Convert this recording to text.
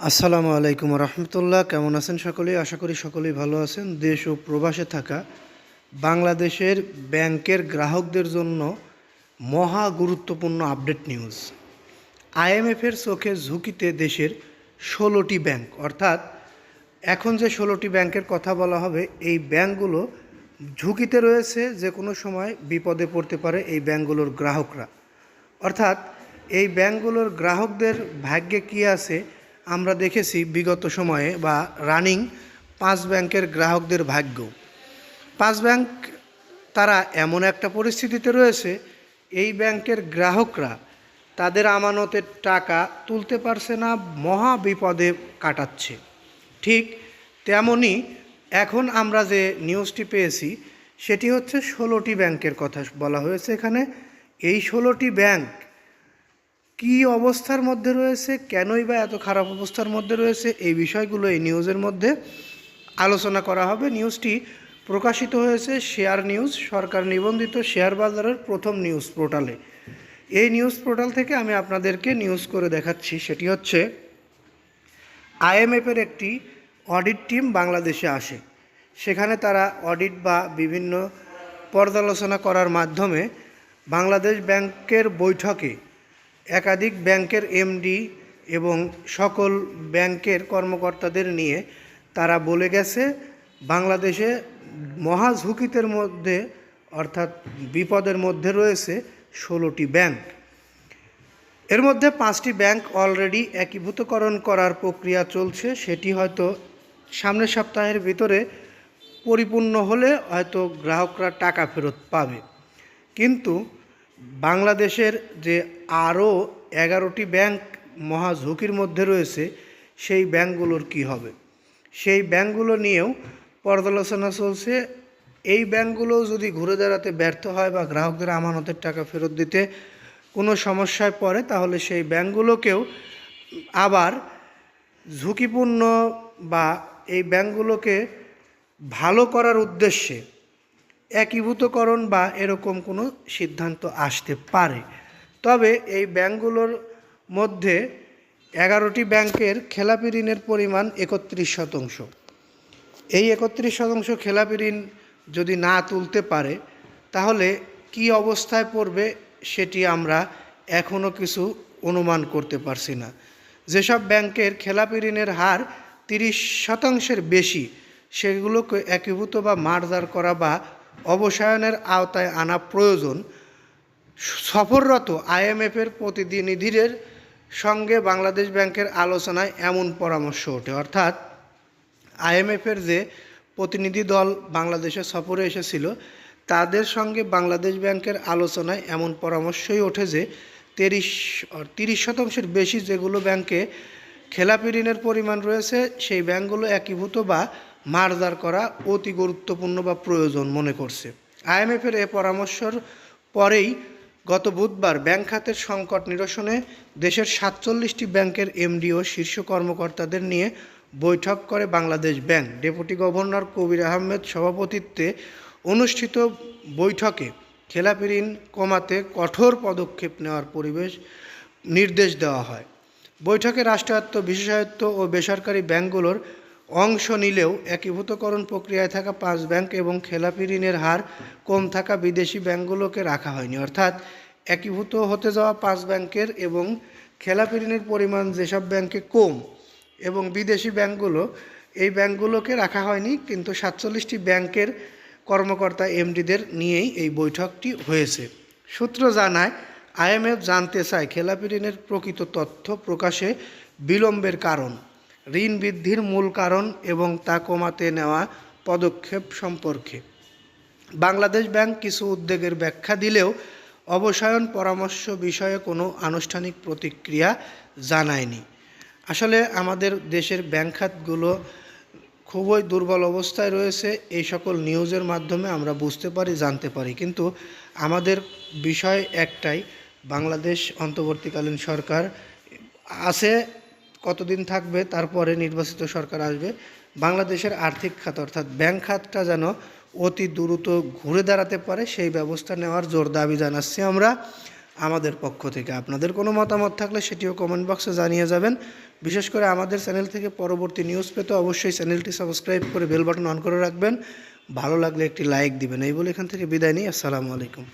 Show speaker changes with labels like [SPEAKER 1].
[SPEAKER 1] আসসালামু আলাইকুম রহমতুল্লাহ। কেমন আছেন সকলেই? আশা করি সকলেই ভালো আছেন। দেশ ও প্রবাসে থাকা বাংলাদেশের ব্যাংকের গ্রাহকদের জন্য মহা গুরুত্বপূর্ণ আপডেট নিউজ। আইএমএফের চোখে ঝুঁকিতে দেশের ষোলোটি ব্যাংক। অর্থাৎ এখন যে ষোলোটি ব্যাংকের কথা বলা হবে, এই ব্যাংকগুলো ঝুঁকিতে রয়েছে যে কোনো সময় বিপদে পড়তে পারে এই ব্যাংকগুলোর গ্রাহকরা। অর্থাৎ এই ব্যাংকগুলোর গ্রাহকদের ভাগ্যে কী আছে? আমরা দেখেছি বিগত সময়ে বা রানিং পাঁচ ব্যাংকের গ্রাহকদের ভাগ্য। পাঁচ ব্যাংক তারা এমন একটা পরিস্থিতিতে রয়েছে, এই ব্যাংকের গ্রাহকরা তাদের আমানতের টাকা তুলতে পারছে না, মহা বিপদে কাটাচ্ছে। ঠিক তেমনই এখন আমরা যে নিউজটি পেয়েছি, সেটি হচ্ছে ষোলোটি ব্যাংকের কথা বলা হয়েছে এখানে। এই ষোলোটি ব্যাংক কি অবস্থার মধ্যে রয়েছে, কেনই বা এত খারাপ অবস্থার মধ্যে রয়েছে, এই বিষয়গুলো এই নিউজের মধ্যে আলোচনা করা হবে। নিউজটি প্রকাশিত হয়েছে শেয়ার নিউজ, সরকার নিবন্ধিত শেয়ার বাজারের প্রথম নিউজ পোর্টালে। এই নিউজ পোর্টাল থেকে আমি আপনাদেরকে নিউজ করে দেখাচ্ছি। সেটি হচ্ছে, আইএমএফের একটি অডিট টিম বাংলাদেশে আসে। সেখানে তারা অডিট বা বিভিন্ন পর্যালোচনা করার মাধ্যমে বাংলাদেশ ব্যাংকের বৈঠকে একাধিক ব্যাংকের এমডি এবং সকল ব্যাংকের কর্মকর্তাদের নিয়ে তারা বলে গেছে, বাংলাদেশে মহা ঝুঁকিতের মধ্যে, অর্থাৎ বিপদের মধ্যে রয়েছে ষোলোটি ব্যাংক। এর মধ্যে পাঁচটি ব্যাংক অলরেডি একীভূতকরণ করার প্রক্রিয়া চলছে, সেটি হয়তো সামনের সপ্তাহের ভিতরে পরিপূর্ণ হলে হয়তো গ্রাহকরা টাকা ফেরত পাবে। কিন্তু বাংলাদেশের যে আরও এগারোটি ব্যাংক মহা ঝুঁকির মধ্যে রয়েছে, সেই ব্যাংকগুলোর কি হবে? সেই ব্যাংকগুলো নিয়েও পর্যালোচনা চলছে। এই ব্যাংকগুলো যদি ঘুরে দাঁড়াতে ব্যর্থ হয় বা গ্রাহকদের আমানতের টাকা ফেরত দিতে কোনো সমস্যায় পড়ে, তাহলে সেই ব্যাংকগুলোকেও আবার ঝুঁকিপূর্ণ বা এই ব্যাংকগুলোকে ভালো করার উদ্দেশ্যে একীভূতকরণ বা এরকম কোনো সিদ্ধান্ত আসতে পারে। তবে এই ব্যাংকগুলোর মধ্যে এগারোটি ব্যাংকের খেলাপি ঋণের পরিমাণ একত্রিশ শতাংশ। এই একত্রিশ শতাংশ খেলাপি ঋণ যদি না তুলতে পারে, তাহলে কি অবস্থায় পড়বে সেটি আমরা এখনও কিছু অনুমান করতে পারছি না। যেসব ব্যাংকের খেলাপি ঋণের হার তিরিশ শতাংশের বেশি, সেগুলোকে একীভূত বা মারদার করা বা অবসায়নের আওতায় আনা প্রয়োজন। সফররত আইএমএফের প্রতিনিধিদের সঙ্গে বাংলাদেশ ব্যাংকের আলোচনায় এমন পরামর্শ ওঠে। অর্থাৎ আইএমএফের যে প্রতিনিধি দল বাংলাদেশে সফরে এসেছিল, তাদের সঙ্গে বাংলাদেশ ব্যাংকের আলোচনায় এমন পরামর্শই ওঠে যে, তিরিশ তিরিশ শতাংশের বেশি যেগুলো ব্যাংকে খেলাপি ঋণের পরিমাণ রয়েছে, সেই ব্যাংকগুলো একীভূত বা মারদার করা অতি গুরুত্বপূর্ণ বা প্রয়োজন মনে করছে। আইএমএফের এ পরামর্শর পরেই গত বুধবার ব্যাংক খাতের সংকট নিরসনে দেশের সাতচল্লিশটি ব্যাংকের এমডি ও শীর্ষ কর্মকর্তাদের নিয়ে বৈঠক করে Bangladesh bank. Deputy governor Kabir Ahmed সভাপতিত্বে অনুষ্ঠিত বৈঠকে খেলাপি ঋণ কমাতে কঠোর পদক্ষেপ নেওয়ার পরিবেশ নির্দেশ দেওয়া হয়। বৈঠকে রাষ্ট্রায়ত্ত বিশেষায়ত্ত ও বেসরকারি ব্যাংকগুলোর অংশ নিলেও একীভূতকরণ প্রক্রিয়ায় থাকা পাঁচ ব্যাংক এবং খেলাপি ঋণের হার কম থাকা বিদেশি ব্যাংকগুলোকে রাখা হয়নি। অর্থাৎ একীভূত হতে যাওয়া পাঁচ ব্যাংকের এবং খেলাপি ঋণের পরিমাণ যেসব ব্যাংকে কম এবং বিদেশি ব্যাংকগুলো, এই ব্যাংকগুলোকে রাখা হয়নি, কিন্তু সাতচল্লিশটি ব্যাংকের কর্মকর্তা এমডিদের নিয়েই এই বৈঠকটি হয়েছে। সূত্র জানায়, আইএমএফ জানতে চায় খেলাপি ঋণের প্রকৃত তথ্য প্রকাশে বিলম্বের কারণ। ঋণ বৃদ্ধির মূল কারণ এবং তা কমাতে নেওয়া পদক্ষেপ সম্পর্কে। বাংলাদেশ ব্যাংক কিছু উদ্যোগের ব্যাখ্যা দিলেও অবসায়ন পরামর্শ বিষয়ে কোনো আনুষ্ঠানিক প্রতিক্রিয়া জানায়নি। আসলে আমাদের দেশের ব্যাংক খাতগুলো খুবই দুর্বল অবস্থায় রয়েছে, এই সকল নিউজের মাধ্যমে আমরা বুঝতে পারি, জানতে পারি। কিন্তু আমাদের বিষয় একটাই, বাংলাদেশ অন্তর্বর্তীকালীন সরকার আছে কতদিন থাকবে, তারপরে নির্বাচিত সরকার আসবে, বাংলাদেশের আর্থিক খাত, অর্থাৎ ব্যাংক খাতটা যেন অতি দ্রুত ঘুরে দাঁড়াতে পারে, সেই ব্যবস্থা নেওয়ার জোর দাবি জানাচ্ছি আমরা আমাদের পক্ষ থেকে। আপনাদের কোনো মতামত থাকলে সেটিও কমেন্ট বক্সে জানিয়ে যাবেন। বিশেষ করে আমাদের চ্যানেল থেকে পরবর্তী নিউজ পেতে অবশ্যই চ্যানেলটি সাবস্ক্রাইব করে বেল বাটন অন করে রাখবেন। ভালো লাগলে একটি লাইক দিবেন। এই বলে এখান থেকে বিদায় নিই। আসসালামু আলাইকুম।